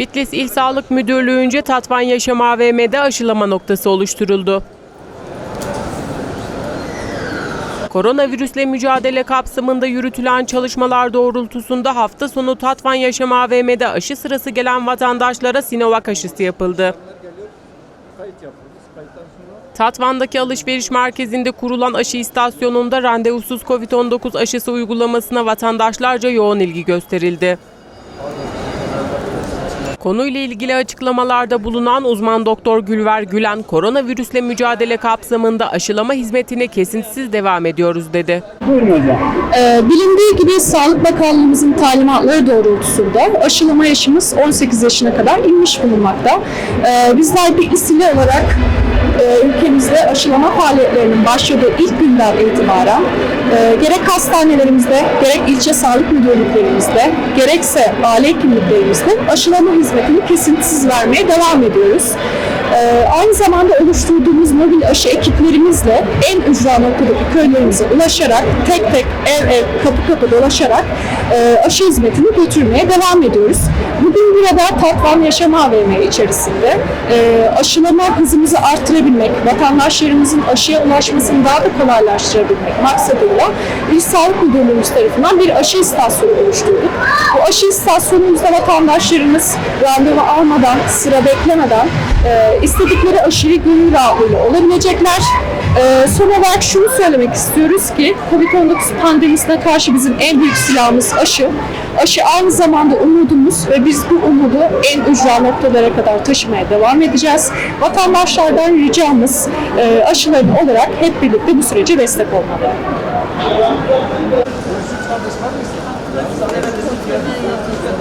Bitlis İl Sağlık Müdürlüğü'nce Tatvan Yaşam AVM'de aşılama noktası oluşturuldu. Koronavirüsle mücadele kapsamında yürütülen çalışmalar doğrultusunda hafta sonu Tatvan Yaşam AVM'de aşı sırası gelen vatandaşlara Sinovac aşısı yapıldı. Tatvan'daki alışveriş merkezinde kurulan aşı istasyonunda randevusuz COVID-19 aşısı uygulamasına vatandaşlarca yoğun ilgi gösterildi. Konuyla ilgili açıklamalarda bulunan uzman doktor Gülver Gülen, koronavirüsle mücadele kapsamında aşılama hizmetine kesintisiz devam ediyoruz dedi. Ee, Bilindiği gibi Sağlık Bakanlığımızın talimatları doğrultusunda aşılama yaşımız 18 yaşına kadar inmiş bulunmakta. Ee, Bizler bir isimli olarak e, ülkemizde aşılama faaliyetlerinin başladığı ilk günden itibaren e, gerek hastanelerimizde, gerek ilçe sağlık müdürlüklerimizde, gerekse aile hekimliklerimizde aşılama hizmetini kesintisiz vermeye devam ediyoruz. Ee, aynı zamanda oluşturduğumuz mobil aşı ekiplerimizle en ücra noktadaki köylerimize ulaşarak tek tek ev ev kapı kapı dolaşarak e, aşı hizmetini götürmeye devam ediyoruz. Bugün burada Tatvan Yaşam AVM içerisinde e, aşılama hızımızı arttırabilmek, vatandaşlarımızın aşıya ulaşmasını daha da kolaylaştırabilmek maksadıyla İl Sağlık Müdürlüğümüz tarafından bir aşı istasyonu oluşturduk. Bu aşı istasyonumuzda vatandaşlarımız randevu almadan, sıra beklemeden e, istedikleri aşırı gönül rahatlığıyla olabilecekler. E, son olarak şunu söylemek istiyoruz ki COVID-19 pandemisine karşı bizim en büyük silahımız aşı. Aşı aynı zamanda umudumuz ve biz bu umudu en ücra noktalara kadar taşımaya devam edeceğiz. Vatandaşlardan ricamız e, aşıların olarak hep birlikte bu sürece destek olmalı.